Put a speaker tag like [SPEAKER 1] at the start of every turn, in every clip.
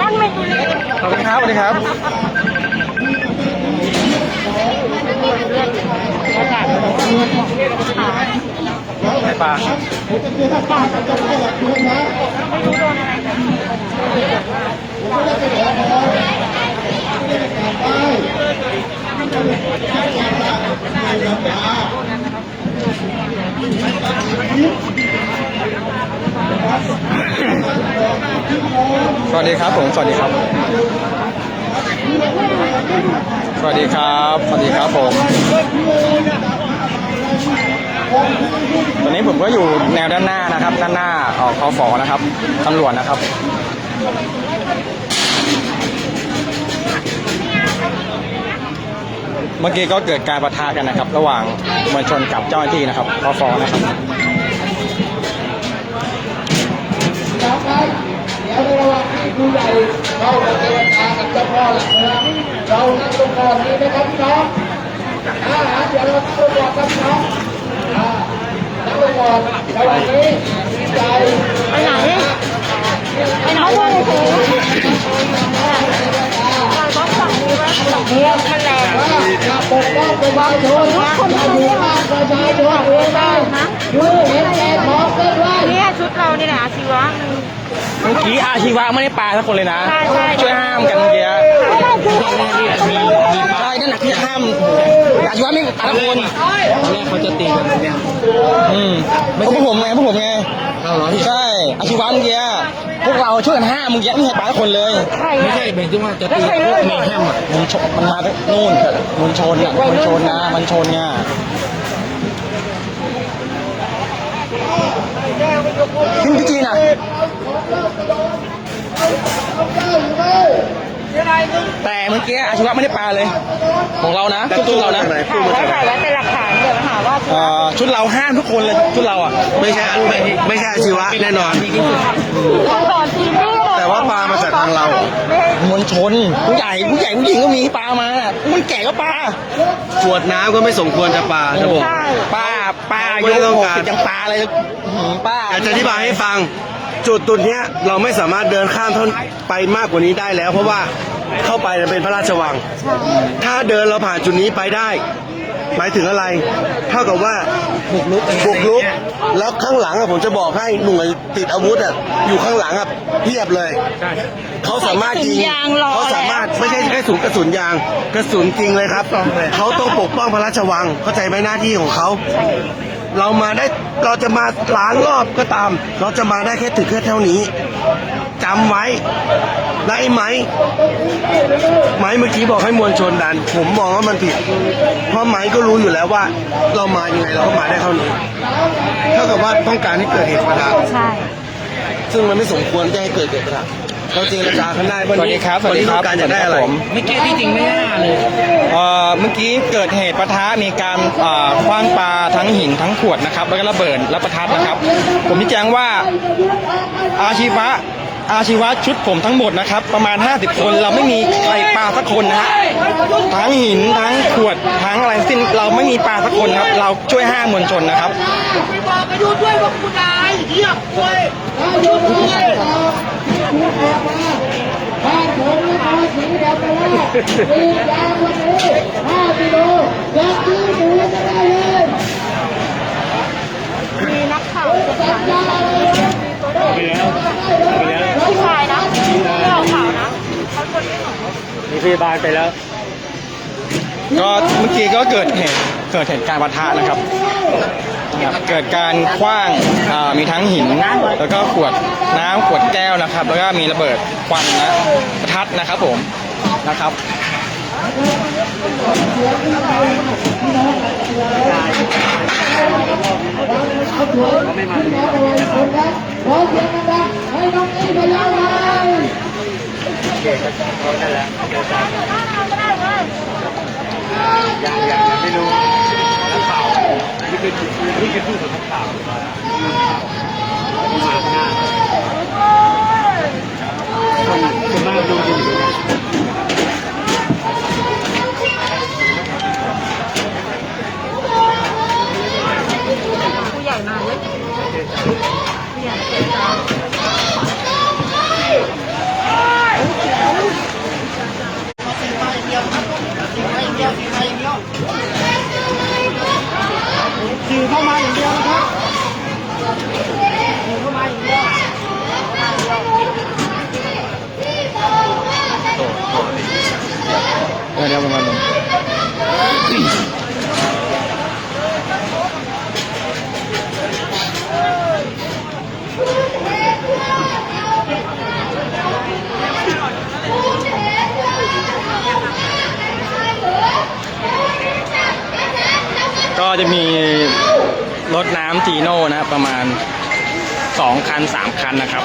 [SPEAKER 1] นั่นไม่ดูเลย
[SPEAKER 2] ขอบคุณครับสวัสดีครับไข่ปลาส วัสดีครับผม สวัสดีครับ สวัสดีครับ สวัสดีครับผม ตอนนี้ผมก็อยู่แนวด้านหน้านะครับ ด้านหน้าออกคอฟอนะครับตำรวจนะครับเมื่อกี้ก็เกิดการประทะกันนะครับ ระหว่างมวลชนกับเจ้าหน้าที่นะครับคอฟอนะครับ
[SPEAKER 3] หว่างที่ครูใหญ่เข้ามาเจรจากับเจ้าพ่อหลักเมืองเรานั่งตรงก่อนนี้นะครับพี่น้องอ่าเดี๋ยวเรานั่งตรงก่อนครับพี่น้องอ่านั่งตรงก่อนระหว่างนี้ดีใจ
[SPEAKER 1] ไปไหนไปไหนเลยโอ้โหต้องฝั่งนี้ว่าฝั่งนี้มันแรง
[SPEAKER 3] จะปกป้องประชาชนนะอย่าอยู่ข้างประชาชนเองนะอยู่เห็นแก่ท้องเส้นไว้
[SPEAKER 1] เนี่ยชุดเรานี่แหละอาชีวะ
[SPEAKER 2] เมื่อกี้อาชีวะไม่ได้ปลาสักคนเลยนะ
[SPEAKER 1] ใช่ใช่
[SPEAKER 2] ช่วยห้ามกันเมื่อกี้
[SPEAKER 1] ใช่คือ
[SPEAKER 2] ใช่นั่นแหละที่ห้ามอาชีวะไม่ปลาสักคน
[SPEAKER 4] ตอนแรกเขาจะตีกันเนี่ย
[SPEAKER 2] อืมพวกผมไงพวกผมไง
[SPEAKER 4] เราเหรอที่
[SPEAKER 2] ใช่อาชีวะเมื่อกี้พวกเราช่วยกันห้ามเมื่อกี้ไม่ให้ปลาสักคนเลย
[SPEAKER 1] ใคร
[SPEAKER 4] ไม่
[SPEAKER 1] อะ
[SPEAKER 4] ใช่เป็นที่ว่าจะตีพวกเมแฮมอะ
[SPEAKER 2] มันชนมันมาจากนู่นมันชนอะมันชนนะมันชนไงขึ้นพี่จีนอะ แต่เมื่อกี้อาชีวะไม่ได้ปลาเลย ของเรานะชุดเรานะ
[SPEAKER 1] ถ่ายไว้ถ่ายไว้เป็นหลักฐานเดี๋ยวหาว่า
[SPEAKER 2] เอ่อชุดเราห้ามทุกคนเลยชุดเราอะ
[SPEAKER 5] ไม่ใช่ไม่ไม่ใช่อาชีวะแน่นอน
[SPEAKER 1] ต้องสอนทีมนี่
[SPEAKER 5] แต่ว่าปลามาจากทางเรา
[SPEAKER 1] ไม่ให้
[SPEAKER 2] มวลชนผู้ใหญ่ผู้ใหญ่ผู้หญิงก็มีปลามามันแก่ก็ปลา
[SPEAKER 5] ขวดน้ำก็ไม่สมควรจะปลาจะบอก
[SPEAKER 1] ใช่
[SPEAKER 2] ป้าป้า
[SPEAKER 5] ไม่
[SPEAKER 2] ยก
[SPEAKER 5] ต้อง
[SPEAKER 2] หก
[SPEAKER 5] การ
[SPEAKER 2] สิบยังปลาเลยอื้อหือป้า
[SPEAKER 5] อยากจะอธิบายให้ฟัง จุดตุดเนี้ยเราไม่สามารถเดินข้ามท่อนไปมากกว่านี้ได้แล้ว เพราะว่าเข้าไปเป็นพระราชวัง ถ้าเดินเราผ่านจุดนี้ไปได้ หมายถึงอะไร เท่ากับว่าบุกลุกบุกลุกแล้วข้างหลังอะผมจะบอกให้หน่วยติดอาวุธอะอยู่ข้างหลังอะเพียบเลยเขาสามารถยิงเขาสามารถไม่ใช่แค่สูนกระสุนยางกระสุนจริงเลยครับเขาต้องปกป้องพระราชวังเข้าใจไหมหน้าที่ของเขา เรามาได้เราจะมาล้างรอบก็ตาม เราจะมาได้แค่ถึงแค่เท่านี้จำไว้และไอ้ไหมไหมเมื่อกี้บอกให้มวลชนดัน ผมมองว่ามันผิด เพราะไหมก็รู้อยู่แล้วว่า เรามายังไงเราก็มาได้เท่านี้เท่ากับว่าต้องการให้เกิดเหตุปะทะ
[SPEAKER 1] ใช่
[SPEAKER 5] ซึ่งมันไม่สมควรจะให้เกิดเหตุปะทะ เราเจรจากันได้วัน
[SPEAKER 2] สวัส
[SPEAKER 5] นี้
[SPEAKER 2] ดีครับสวั
[SPEAKER 5] วั
[SPEAKER 2] สดี
[SPEAKER 5] นี้
[SPEAKER 2] ค
[SPEAKER 5] ต้
[SPEAKER 2] รั
[SPEAKER 5] อบงการจะได้อะไร
[SPEAKER 2] ผม
[SPEAKER 4] ไม่แก้ที่จริงไม่น่าเลย
[SPEAKER 2] เอ่อเมื่อกี้เกิดเหตุปะทะมีการเอ่อคว้างปลาทั้งหินทั้งขวดนะครับ แล้วก็ระเบิดและประทัดนะครับ ผมชี้แจงว่าอาชีวะอาชีวะชุดผมทั้งหมดนะครับ ประมาณ 50 คนเราไม่มีใครปลาสักคนนะฮะทั้งหินทั้งขวดทั้งอะไรทั้งสิ้นเราไม่มีปลาสักคนครับ เราช่วยห้ามมวลชนนะครับ
[SPEAKER 3] ไปบอกไปดูด้วยว่าคุณนายเหี้ยป่วยนายกด้วยบ้านผมนี่มาสีดงไปแล้วสียางวันนี้ห้ากิโลยังยืดหมูจะได้เลย
[SPEAKER 1] มีนักข่าวจะ
[SPEAKER 3] สั
[SPEAKER 1] ถ่า
[SPEAKER 3] ญ
[SPEAKER 1] ย
[SPEAKER 3] ญาเลย
[SPEAKER 1] ผู้ชายนะไม่ออกข่าวนะเขาคนที่หน
[SPEAKER 4] มีพยาบาลไปแล้ว
[SPEAKER 2] ก็เมื่อกี้ก็เกิดเหตุเกิดเหตุการณ์ปะทะนะครับ นะครับเกิดการคว้างอ่ามีทั้งหิน แล้วก็ขวดน้ำขวดแก้วนะครับ แล้วก็มีระเบิดควันนะประทัดนะครับผมนะครับ
[SPEAKER 3] ขอเสียงดังๆให้น้องอีพยาเลย
[SPEAKER 4] ยังยังยังไม่รู้นักข่าว นี่คือนี่คือผู้ของนักข่าวมาหน้าคนคนมากดูดีอยู่
[SPEAKER 1] ผู้ใหญ่มาเลยผู้ใหญ่
[SPEAKER 2] จะมีรถน้ำจีโน่นะครับประมาณ 2 คัน 3 คันนะครับ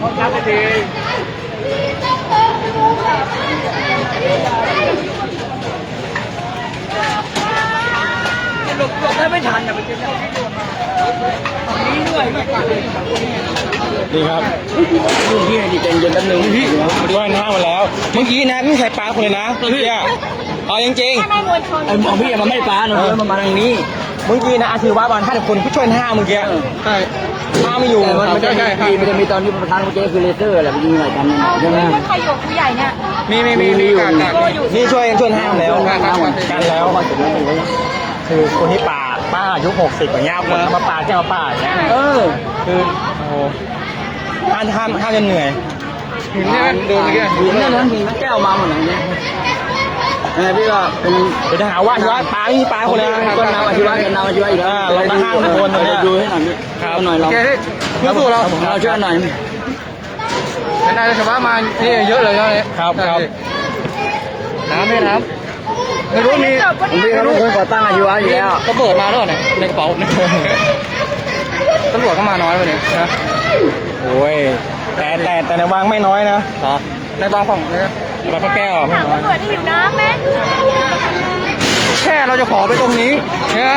[SPEAKER 1] หลบหลบได้ไม่ทันอะมันจะฝั่งนี้ด้วย
[SPEAKER 2] นี่ครับ
[SPEAKER 6] พี่ให้ดีใจเย็นแป๊บนึงพี่
[SPEAKER 2] มาดูห้ามาแล้ว เมื่อกี้นะไม่ใครปลาคนเลยนะเมื่อกี้อะเอาจริง
[SPEAKER 1] ถ้าไม่มวลชน
[SPEAKER 6] ไอ้ขอพี่มันไม่ฟ้าเพื่อนมันมาทางนี้
[SPEAKER 2] เมื่อกี้นะอาชีวะบอลห้าคนผู้ช่วยห้าเมื่อกี้ใช่ห้าไม่อยู่
[SPEAKER 6] มันจะมีมันจะมีตอนที่ประธานเมื่อกี้คือเลเซอร์แหละไปยิงอะไรกันใช่ไหม
[SPEAKER 1] มันใครอยู่ผู้ใหญ่เนี่ย
[SPEAKER 2] มีมีมีมีการการนี่ช่วยช่วยห้ามแล้วกันแล้วคือคนที่ปาดป้าอายุหกสิบอย่างเงี้ยคนเอามาปาดแก้วมาปาดอย่างเงี้ย
[SPEAKER 6] เออ
[SPEAKER 2] คือโอ้โหห้ามห้ามห้ามจนเหนื่อย
[SPEAKER 6] หินเนี่ยโดนเมื่อกี้หินเนี่ยนะหินแก้วมาหมดเลย เนี่ยเออพี่ก็เป็น
[SPEAKER 2] เดี๋ยวจะหาว่าอาชีวะปลาไม่มีปาคนเลยนะ
[SPEAKER 6] ต้นนำอาชีวะกันนำอาชีวะอีกแล้ว
[SPEAKER 2] เราตั้งห้าคนเลย
[SPEAKER 6] ดูให้หน่อยครับหน่อยเรา
[SPEAKER 2] เพี่สู้เรา
[SPEAKER 6] เราช่วยหน่อย
[SPEAKER 2] เป็นนายชาวบ้านมานี่เยอะเลยเยอะเลยครับครับน้ำไม่น้ำไม่รู้มี
[SPEAKER 6] ผมพี่เขาเป็นคนก่อตั้งอาชีวะอยู่แล้ว
[SPEAKER 2] ก็เปิดมาแล้วเนี่ยในกระเป๋าเนี่ยตำรวจก็มาน้อยวันนี้นะโอ้ยแต่แต่แต่ในวางไม่น้อยนะในบางฝั่งเนี่ยบางพระแก้วไม่
[SPEAKER 1] ถาม
[SPEAKER 2] น้อย
[SPEAKER 1] ตำรวจที่อยู่น้ำไหม
[SPEAKER 2] แค่เราจะขอไปตรงนี้เนี่ย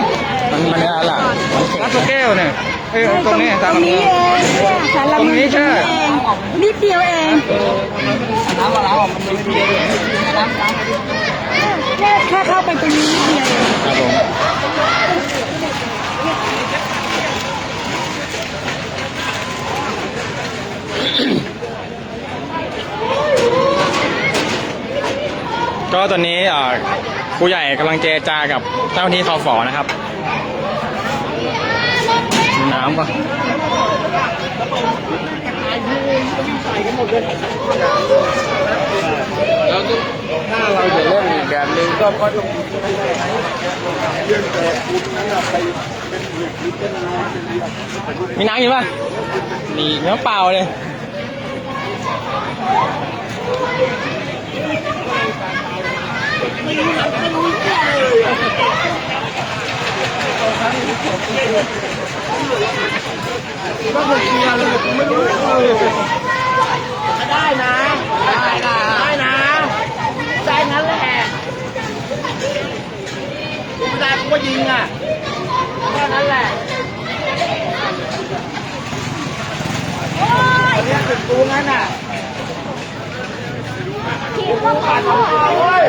[SPEAKER 2] มันมันอะไรล่ะร้านพระแก้วเนี่ยเอ้ยตรงนี้ตาม
[SPEAKER 1] ตรงนี้เองเนี่ยสาร
[SPEAKER 2] ตรงนี้ใช่
[SPEAKER 1] เองนิดเดียวเอง
[SPEAKER 6] น้ำมาแล้วมันไม่ดีน้ำน้ำ
[SPEAKER 1] แค่แค่เข้าไปตรงนี้นิดเดียวเอง
[SPEAKER 2] ครับผม ก็ตอนนี้เอ่อผู้ใหญ่กำลังเจรจากับเจ้าหน้าที่คอฝอนะครับน้ำป่ะ
[SPEAKER 6] ถ้าเราจะเล่นอีกแบบนึงก็ก็ต้อง
[SPEAKER 2] มีน้ำกินป่ะนี่น้ำเปล่าเลย
[SPEAKER 1] ได้นะ ได้นะได้นะใจนั้นแหละไม่ได้กูก็ยิงอะแค่นั้นแหละโอ้ยเนี่ยถึงตูงั้นอะทีมต้องขอโทษเว้ย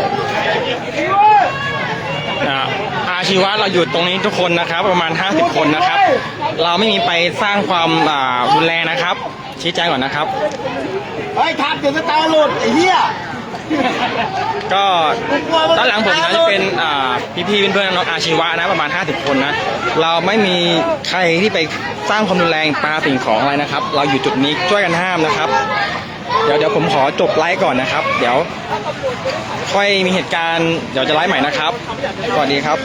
[SPEAKER 2] อ่าอา ชีวะเราอยู่ตรงนี้ทุกคนนะครับ ประมาณ 50 คนนะครับ เราไม่มีไปสร้างความอ่ารุนแรงนะครับ ชี้แจงก่อนนะครับ
[SPEAKER 6] เฮ้ยทับเดี๋ยวจะตาหลุดไอ้เหี้ย
[SPEAKER 2] ก็ด้านหลังผมนะจะเป็นอ่าพี่ๆเพื่อนๆน้องอาชีวะนะประมาณ 50 คนนะเราไม่มีใครที่ไปสร้างความรุนแรงปาสิ่งของอะไรนะครับ เราอยู่จุดนี้ช่วยกันห้ามนะครับ เดี๋ยวเดี๋ยวผมขอจบไลฟ์ก่อนนะครับ เดี๋ยว ค่อยมีเหตุการณ์เดี๋ยวจะไลฟ์ใหม่นะครับสวัสดีครับ